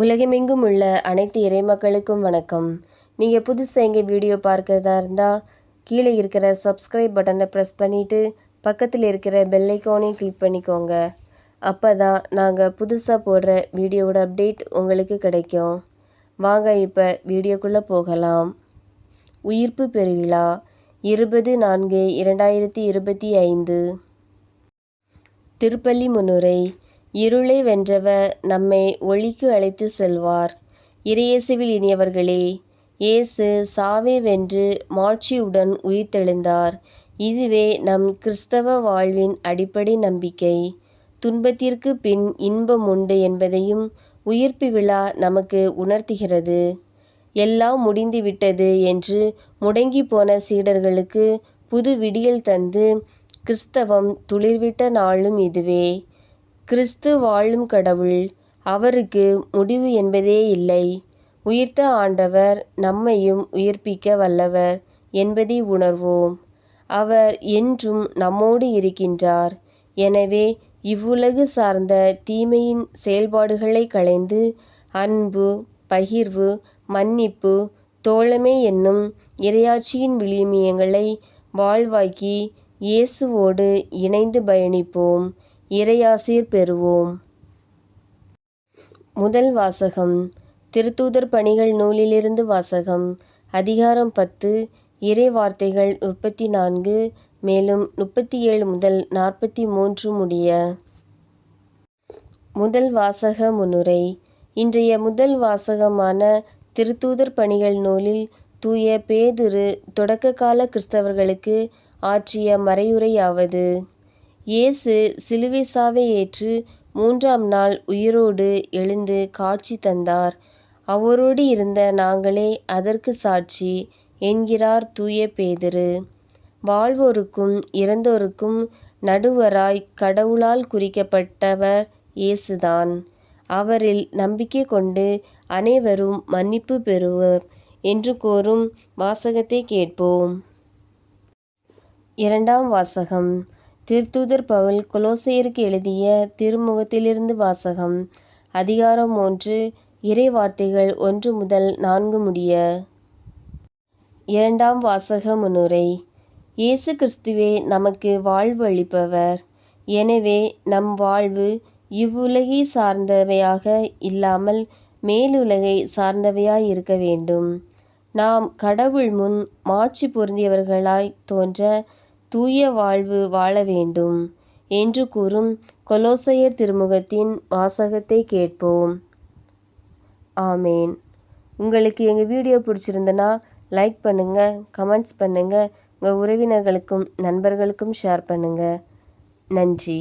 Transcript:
உலகமெங்கும் உள்ள அனைத்து இறைமக்களுக்கும் வணக்கம். நீங்கள் புதுசாக எங்கள் வீடியோ பார்க்கறதா இருந்தால் கீழே இருக்கிற சப்ஸ்கிரைப் பட்டனை ப்ரெஸ் பண்ணிவிட்டு பக்கத்தில் இருக்கிற பெல்லைக்கானையும் கிளிக் பண்ணிக்கோங்க. அப்போ தான் நாங்கள் புதுசாக போடுற வீடியோவோட அப்டேட் உங்களுக்கு கிடைக்கும். வாங்க இப்போ வீடியோக்குள்ளே போகலாம். உயிர்ப்பு பெருவிழா இருபது நான்கு இரண்டாயிரத்தி இருபத்தி ஐந்து. திருப்பள்ளி முன்னுரை இருளை வென்றவர் நம்மை ஒளிக்கு அழைத்து செல்வார். இறையேசுவில் இனியவர்களே இயேசு சாவே வென்று மாட்சியுடன் உயிர்த்தெழுந்தார். இதுவே நம் கிறிஸ்தவ வாழ்வின் அடிப்படை நம்பிக்கை. துன்பத்திற்கு பின் இன்பம் உண்டு என்பதையும் உயிர்ப்பு விழா நமக்கு உணர்த்துகிறது. எல்லாம் முடிந்துவிட்டது என்று முடங்கி போன சீடர்களுக்கு புது விடியல் தந்து கிறிஸ்தவம் துளிர்விட்ட நாளும் இதுவே. கிறிஸ்து வாழும் கடவுள் அவருக்கு முடிவு என்பதே இல்லை. உயிர்த்த ஆண்டவர் நம்மையும் உயிர்ப்பிக்க வல்லவர் என்பதை உணர்வோம். அவர் என்றும் நம்மோடு இருக்கின்றார். எனவே இவ்வுலகு சார்ந்த தீமையின் செயல்பாடுகளை களைந்து அன்பு பகிர்வு மன்னிப்பு தோழமை என்னும் இரையாட்சியின் விளிமியங்களை வாழ்வாக்கி இயேசுவோடு இணைந்து பயணிப்போம். இறையாசீர் பெறுவோம். முதல் வாசகம் திருத்தூதர் பணிகள் நூலிலிருந்து வாசகம் அதிகாரம் பத்து இறை வார்த்தைகள் முப்பத்தி நான்கு மேலும் முப்பத்தி ஏழு முதல் நாற்பத்தி மூன்று முடிய. முதல் வாசக முன்னுரை இன்றைய முதல் வாசகமான திருத்தூதர் பணிகள் நூலில் தூய பேதுரு தொடக்ககால கிறிஸ்தவர்களுக்கு ஆற்றிய மறையுரையாவது இயேசு சிலுவேசாவை ஏற்று மூன்றாம் நாள் உயிரோடு எழுந்து காட்சி தந்தார். அவரோடு இருந்த நாங்களே அதற்கு சாட்சி என்கிறார் தூய பேதிரு. வாழ்வோருக்கும் இறந்தோருக்கும் நடுவராய் கடவுளால் குறிக்கப்பட்டவர் இயேசுதான். அவரில் நம்பிக்கை கொண்டு அனைவரும் மன்னிப்பு பெறுவர் என்று கூறும் வாசகத்தை கேட்போம். இரண்டாம் வாசகம். திருத்தூதர் பவுல் கொலோசையருக்கு எழுதிய திருமுகத்திலிருந்து வாசகம் அதிகாரம் ஒன்று இறை வார்த்தைகள் ஒன்று முதல் நான்கு முடிய. இரண்டாம் வாசக முன்னுரை இயேசு கிறிஸ்துவே நமக்கு வாழ்வு அளிப்பவர். எனவே நம் வாழ்வு இவ்வுலகை சார்ந்தவையாக இல்லாமல் மேலுலகை சார்ந்தவையாய் இருக்க வேண்டும். நாம் கடவுள் முன் மாட்சி பொருந்தியவர்களாய் தோன்ற தூய வாழ்வு வாழ வேண்டும் என்று கூறும் கொலோசையர் திருமுகத்தின் வாசகத்தை கேட்போம். ஆமேன். உங்களுக்கு எங்கள் வீடியோ பிடிச்சிருந்தனா லைக் பண்ணுங்கள் கமெண்ட்ஸ் பண்ணுங்கள் உங்கள் உறவினர்களுக்கும் நண்பர்களுக்கும் ஷேர் பண்ணுங்கள் நன்றி.